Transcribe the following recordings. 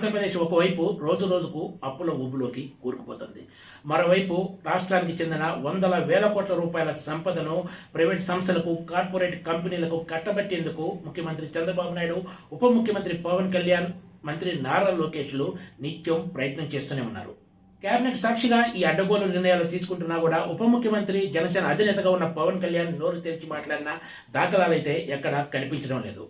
ఆంధ్రప్రదేశ్ ఒకవైపు రోజు రోజుకు అప్పుల ఊబులోకి కూరుకుపోతుంది. మరోవైపు రాష్ట్రానికి చెందిన వందల వేల కోట్ల రూపాయల సంపదను ప్రైవేట్ సంస్థలకు కార్పొరేట్ కంపెనీలకు కట్టబెట్టేందుకు ముఖ్యమంత్రి చంద్రబాబు నాయుడు ఉప ముఖ్యమంత్రి పవన్ కళ్యాణ్ మంత్రి నారా లోకేష్లు నిత్యం ప్రయత్నం చేస్తూనే ఉన్నారు. కేబినెట్ సాక్షిగా ఈ అడ్డగోలు నిర్ణయాలు తీసుకుంటున్నా కూడా ఉప ముఖ్యమంత్రి జనసేన అధినేతగా ఉన్న పవన్ కళ్యాణ్ నోరు తెరిచి మాట్లాడిన దాఖలాలైతే ఎక్కడా కనిపించడం లేదు.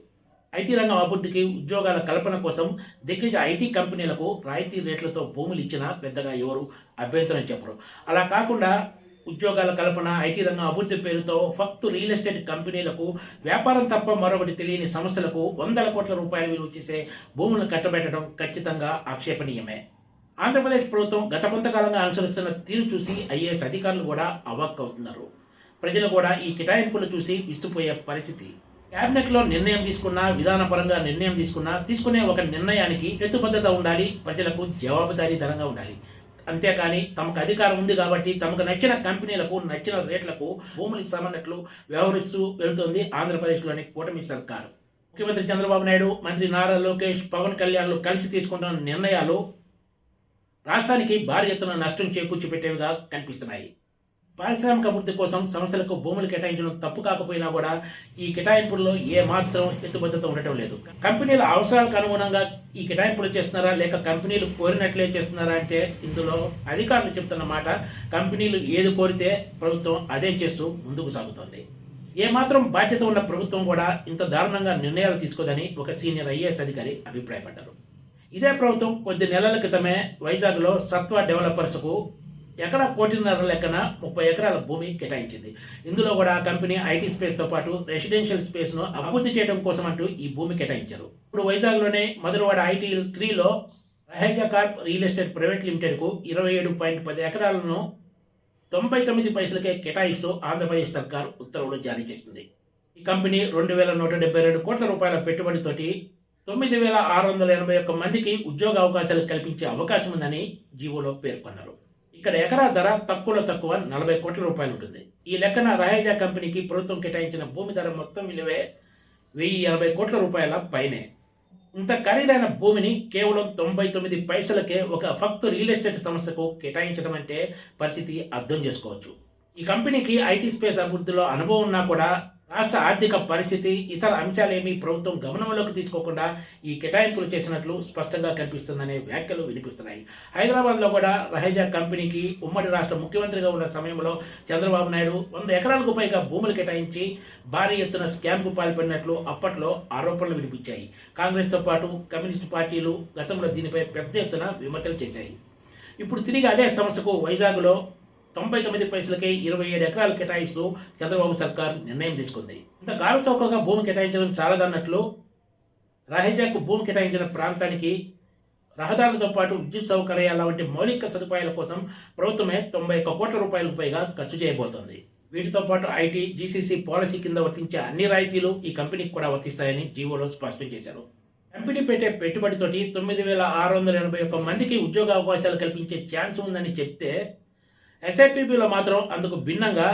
ఐటీ రంగం అభివృద్ధికి ఉద్యోగాల కల్పన కోసం దిగ్గజ ఐటీ కంపెనీలకు రాయితీ రేట్లతో భూములు ఇచ్చినా పెద్దగా ఎవరు అభ్యంతరం చెప్పరు. అలా కాకుండా ఉద్యోగాల కల్పన ఐటీ రంగం అభివృద్ధి పేరుతో ఫక్తు రియల్ ఎస్టేట్ కంపెనీలకు వ్యాపారం తప్ప మరొకటి తెలియని సంస్థలకు వందల కోట్ల రూపాయల విలువ చేసే భూములను కట్టబెట్టడం ఖచ్చితంగా ఆక్షేపణీయమే. ఆంధ్రప్రదేశ్ ప్రభుత్వం గత కొంతకాలంగా అనుసరిస్తున్న తీరు చూసి ఐఏఎస్ అధికారులు కూడా అవాక్ అవుతున్నారు ప్రజలు కూడా ఈ కిటాయింపులు చూసి విస్తుపోయే పరిస్థితి. క్యాబినెట్లో నిర్ణయం తీసుకున్నా విధానపరంగా నిర్ణయం తీసుకున్నా తీసుకునే ఒక నిర్ణయానికి హేతుబద్ధత ఉండాలి ప్రజలకు జవాబుదారీతనంగా ఉండాలి. అంతేకాని తమకు అధికారం ఉంది కాబట్టి తమకు నచ్చిన కంపెనీలకు నచ్చిన రేట్లకు భూములు ఇస్తామన్నట్లు వ్యవహరిస్తూ వెళ్తుంది ఆంధ్రప్రదేశ్లోని కూటమి సర్కారు. ముఖ్యమంత్రి చంద్రబాబు నాయుడు మంత్రి నారా లోకేష్ పవన్ కళ్యాణ్లు కలిసి తీసుకుంటున్న నిర్ణయాలు రాష్ట్రానికి భారీ ఎత్తున నష్టం చేకూర్చిపెట్టేవిగా కనిపిస్తున్నాయి. పారిశ్రామిక అభివృద్ధి కోసం సంస్థలకు భూములు కేటాయించడం తప్పు కాకపోయినా కూడా ఈ కేటాయింపుల్లో ఏమాత్రం మాత్రం హేతుబద్ధత ఉండటం లేదు. కంపెనీల అవసరాలకు అనుగుణంగా ఈ కేటాయింపులు చేస్తున్నారా లేక కంపెనీలు కోరినట్లే చేస్తున్నారా అంటే ఇందులో అధికారులు చెప్తున్న మాట కంపెనీలు ఏది కోరితే ప్రభుత్వం అదే చేస్తూ ముందుకు సాగుతోంది. ఏ మాత్రం బాధ్యత ఉన్న ప్రభుత్వం కూడా ఇంత దారుణంగా నిర్ణయాలు తీసుకోదని ఒక సీనియర్ ఐఏఎస్ అధికారి అభిప్రాయపడ్డారు. ఇదే ప్రభుత్వం కొద్ది నెలల క్రితమే వైజాగ్లో సత్వ డెవలపర్స్కు ఎకరా కోటిన్నర లెక్కన ముప్పై ఎకరాల భూమి కేటాయించింది. ఇందులో కూడా ఆ కంపెనీ ఐటీ స్పేస్తో పాటు రెసిడెన్షియల్ స్పేస్ను అభివృద్ధి చేయడం కోసం అంటూ ఈ భూమి కేటాయించారు. ఇప్పుడు వైజాగ్లోనే మధురవాడ ఐటీ త్రీలో Raheja corp real estate private లిమిటెడ్కు ఇరవై ఏడు పాయింట్ పది ఎకరాలను తొంభై తొమ్మిది పైసలకే కేటాయిస్తూ ఆంధ్రప్రదేశ్ సర్కార్ ఉత్తర్వులు జారీ చేసింది. ఈ కంపెనీ రెండు వేల నూట డెబ్బై రెండు కోట్ల రూపాయల పెట్టుబడితోటి తొమ్మిది వేల ఆరు వందల ఎనభై ఒక్క మందికి ఉద్యోగ అవకాశాలు కల్పించే అవకాశం ఉందని జీవోలో పేర్కొన్నారు. ఇక్కడ ఎకరా ధర తక్కువలో తక్కువ నలభై కోట్ల రూపాయలు ఉంటుంది. ఈ లెక్కన రహేజా కంపెనీకి ప్రభుత్వం కేటాయించిన భూమి ధర మొత్తం విలువే వెయ్యి ఎనభై కోట్ల రూపాయల పైనే. ఇంత ఖరీదైన భూమిని కేవలం తొంభై తొమ్మిది పైసలకే ఒక ఫక్త్ రియల్ ఎస్టేట్ సంస్థకు కేటాయించడం అంటే పరిస్థితి అర్థం చేసుకోవచ్చు. ఈ కంపెనీకి ఐటీ స్పేస్ అభివృద్ధిలో అనుభవం ఉన్నా కూడా రాష్ట్ర ఆర్థిక పరిస్థితి ఇతర అంశాలేమీ ప్రభుత్వం గమనంలోకి తీసుకోకుండా ఈ కేటాయింపులు చేసినట్లు స్పష్టంగా కనిపిస్తుందనే వ్యాఖ్యలు వినిపిస్తున్నాయి. హైదరాబాద్లో కూడా రహేజా కంపెనీకి ఉమ్మడి రాష్ట్ర ముఖ్యమంత్రిగా ఉన్న సమయంలో చంద్రబాబు నాయుడు వంద ఎకరాలకు పైగా భూములు కేటాయించి భారీ ఎత్తున స్కామ్కు పాల్పడినట్లు అప్పట్లో ఆరోపణలు వినిపించాయి. కాంగ్రెస్తో పాటు కమ్యూనిస్టు పార్టీలు గతంలో దీనిపై పెద్ద ఎత్తున విమర్శలు చేశాయి. ఇప్పుడు తిరిగి అదే సంస్థకు వైజాగ్లో తొంభై తొమ్మిది పైసలకే ఇరవై ఏడు ఎకరాలు కేటాయిస్తూ చంద్రబాబు సర్కార్ నిర్ణయం తీసుకుంది. ఇంత గారు చౌకగా భూమి కేటాయించడం చాలదన్నట్లు రహేజాకు భూమి కేటాయించిన ప్రాంతానికి రహదారులతో పాటు విద్యుత్ సౌకర్యాల వంటి మౌలిక సదుపాయాల కోసం ప్రభుత్వమే తొంభై ఒక్క కోట్ల రూపాయలకు పైగా ఖర్చు చేయబోతోంది. వీటితో పాటు ఐటీ జీసీసీ పాలసీ కింద వర్తించే అన్ని రాయితీలు ఈ కంపెనీకి కూడా వర్తిస్తాయని జీవోలో స్పష్టం చేశారు. కంపెనీ పెట్టే పెట్టుబడితోటి తొమ్మిది వేల ఆరు వందల ఎనభై ఒక్క మందికి ఉద్యోగ అవకాశాలు కల్పించే ఛాన్స్ ఉందని చెప్తే ఎస్ఐపిబిలో మాత్రం అందుకు భిన్నంగా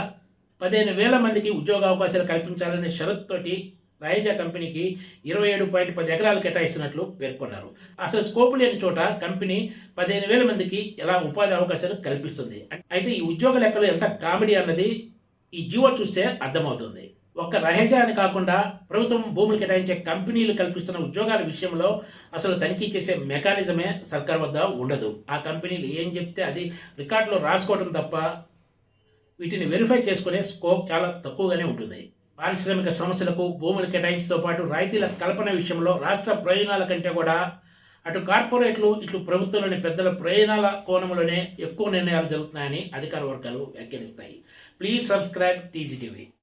పదిహేను వేల మందికి ఉద్యోగ అవకాశాలు కల్పించాలనే షరతుతోటి రాయజా కంపెనీకి ఇరవై ఏడు పాయింట్ పది ఎకరాలు కేటాయిస్తున్నట్లు పేర్కొన్నారు. అసలు స్కోప్ లేని చోట కంపెనీ పదిహేను వేల మందికి ఎలా ఉపాధి అవకాశాలు కల్పిస్తుంది? అయితే ఈ ఉద్యోగ లెక్కలు ఎంత కామెడీ అన్నది ఈ జీవో చూస్తే అర్థమవుతుంది. ఒక్క రహేజా కాకుండా ప్రభుత్వం భూములు కేటాయించే కంపెనీలు కల్పిస్తున్న ఉద్యోగాల విషయంలో అసలు తనిఖీ చేసే మెకానిజమే సర్కార్ వద్ద ఉండదు. ఆ కంపెనీలు ఏం చెప్తే అది రికార్డులో రాసుకోవడం తప్ప వీటిని వెరిఫై చేసుకునే స్కోప్ చాలా తక్కువగానే ఉంటుంది. పారిశ్రామిక సంస్థలకు భూములు కేటాయించడంతో పాటు రాయితీల కల్పన విషయంలో రాష్ట్ర ప్రయోజనాల కంటే కూడా అటు కార్పొరేట్లు ఇటు ప్రభుత్వంలోని పెద్దల ప్రయోజనాల కోణంలోనే ఎక్కువ నిర్ణయాలు జరుగుతున్నాయని అధికార వర్గాలు వ్యాఖ్యానిస్తాయి. Please subscribe TGTV